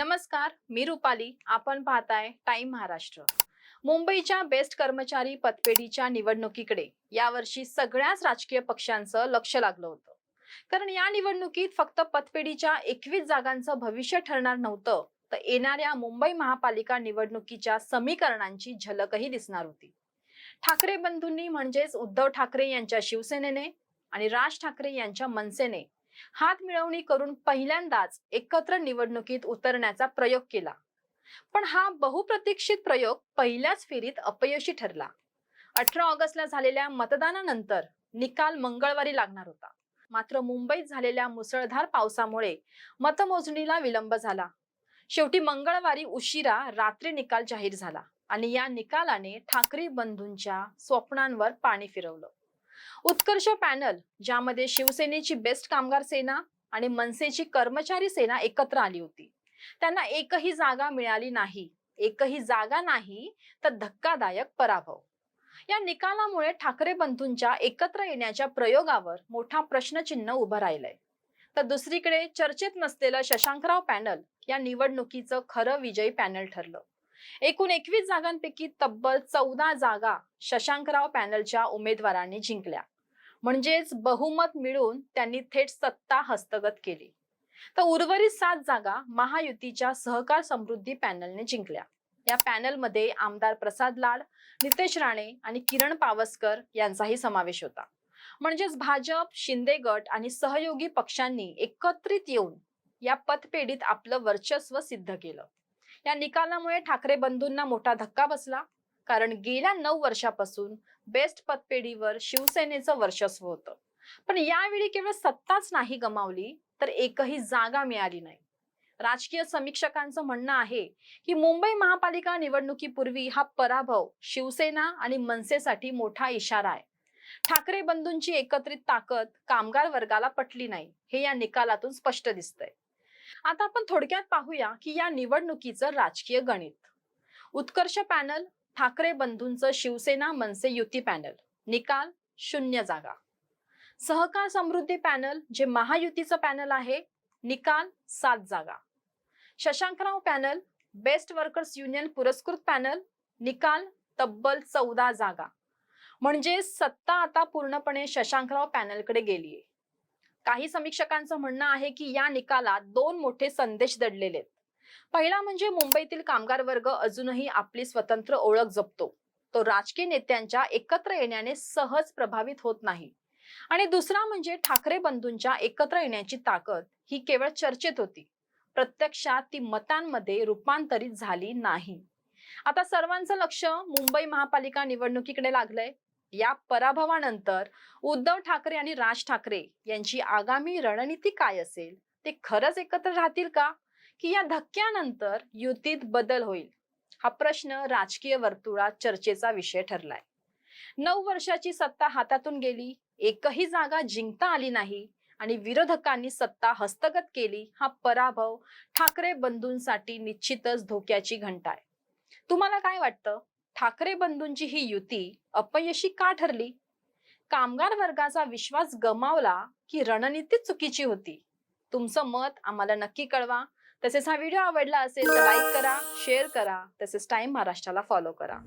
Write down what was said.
नमस्कार मी रुपाली. आपण पाहताय टाइम महाराष्ट्र. मुंबईच्या बेस्ट कर्मचारी पतपेढीच्या निवडणुकीकडे यावर्षी सगळ्याच राजकीय पक्षांचं लक्ष लागलं होतं. कारण या निवडणुकीत फक्त पतपेढीच्या एकवीस जागांचं भविष्य ठरणार नव्हतं तर येणाऱ्या मुंबई महापालिका निवडणुकीच्या समीकरणांची झलकही दिसणार होती. ठाकरे बंधूंनी म्हणजेच उद्धव ठाकरे यांच्या शिवसेनेने आणि राज ठाकरे यांच्या मनसेने हात मिळवणी करून पहिल्यांदाच एकत्र निवडणुकीत उतरण्याचा प्रयोग केला. पण हा बहुप्रतीक्षित प्रयोग पहिल्याच फेरीत अपयशी ठरला. अठरा ऑगस्टला झालेल्या मतदानानंतर निकाल मंगळवारी लागणार होता. मात्र मुंबईत झालेल्या मुसळधार पावसामुळे मतमोजणीला विलंब झाला. शेवटी मंगळवारी उशिरा रात्री निकाल जाहीर झाला आणि या निकालाने ठाकरे बंधूंच्या स्वप्नांवर पाणी फिरवलं. उत्कर्ष पॅनल ज्यामध्ये शिवसेनेची बेस्ट कामगार सेना आणि मनसेची कर्मचारी सेना एकत्र आली होती. त्यांना एकही जागा मिळाली नाही. एकही जागा नाही तर धक्कादायक पराभव. या निकालामुळे ठाकरे बंधूंच्या एकत्र येण्याच्या प्रयोगावर मोठा प्रश्नचिन्ह उभं राहिलंय. तर दुसरीकडे चर्चेत नसलेलं शशांकराव पॅनल या निवडणुकीचं खरं विजयी पॅनल ठरलं. एकूण एकवीस जागांपैकी तब्बल चौदा जागा शशांकराव पॅनलच्या उमेदवारांनी जिंकल्या. म्हणजेच बहुमत मिळून त्यांनी थेट सत्ता हस्तगत केली. तर उर्वरित सात जागा महायुतीच्या सहकार समृद्धी पॅनलने जिंकल्या. या पॅनलमध्ये आमदार प्रसाद लाड नितेश राणे आणि किरण पावसकर यांचाही समावेश होता. म्हणजेच भाजप शिंदे गट आणि सहयोगी पक्षांनी एकत्रित येऊन या पतपेढीत आपलं वर्चस्व सिद्ध केलं. या निकालामुळे ठाकरे बंधूंना मोठा धक्का बसला. कारण गेल्या नऊ वर्षापासून बेस्ट पतपेढीवर शिवसेनेचं वर्चस्व होतं. पण यावेळी केवळ सत्ताच नाही गमावली तर एकही जागा मिळाली नाही. राजकीय समीक्षकांचं म्हणणं आहे की मुंबई महापालिका निवडणुकीपूर्वी हा पराभव शिवसेना आणि मनसेसाठी मोठा इशारा आहे. ठाकरे बंधूंची एकत्रित ताकद कामगार वर्गाला पटली नाही हे या निकालातून स्पष्ट दिसतंय. आता आपण थोडक्यात पाहूया की या निवडणुकीचं राजकीय गणित. उत्कर्ष पॅनल ठाकरे बंधूंचं शिवसेना मनसे युती पॅनल. निकाल शून्य जागा. सहकार समृद्धी पॅनल जे महायुतीचं पॅनल आहे निकाल सात जागा. Shashankrao panel best workers union पुरस्कृत पॅनल निकाल तब्बल चौदा जागा. म्हणजे सत्ता आता पूर्णपणे शशांकराव पॅनलकडे गेलीये. काही समीक्षकांचं म्हणणं आहे की या निकालात दोन मोठे संदेश दडलेले आहेत. पहिला म्हणजे मुंबईतील कामगार वर्ग अजूनही आपली स्वतंत्र ओळख जपतो. तो राजकीय नेत्यांच्या एकत्र येण्याने सहज प्रभावित होत नाही. आणि दुसरा म्हणजे ठाकरे बंधूंच्या एकत्र येण्याची ताकद ही केवळ चर्चेत होती. प्रत्यक्षात ती मतांमध्ये रूपांतरित झाली नाही. आता सर्वांचं लक्ष मुंबई महापालिका निवडणुकीकडे लागलंय. या पराभवानंतर उद्धव ठाकरे आणि राज ठाकरे यांची आगामी रणनीती काय असेल? ते खरंच एकत्र राहतील का? की या धक्क्यानंतर युतीत बदल होईल? हा प्रश्न राजकीय वर्तुळात चर्चेचा विषय ठरलाय. नऊ वर्षाची सत्ता हातातून गेली एकही जागा जिंकता आली नाही आणि विरोधकांनी सत्ता हस्तगत केली हा पराभव ठाकरे बंधूंसाठी निश्चितच धोक्याची घंटा आहे तुम्हाला काय वाटतं? ठाकरे बंधूंची ही युती अपयशी का ठरली? कामगार वर्गाचा विश्वास गमावला की रणनीती चुकीची होती. तुमचं मत आम्हाला नक्की कळवा. तसेच हा व्हिडिओ आवडला असेल तर लाईक करा शेअर करा. तसेच टाइम महाराष्ट्राला फॉलो करा.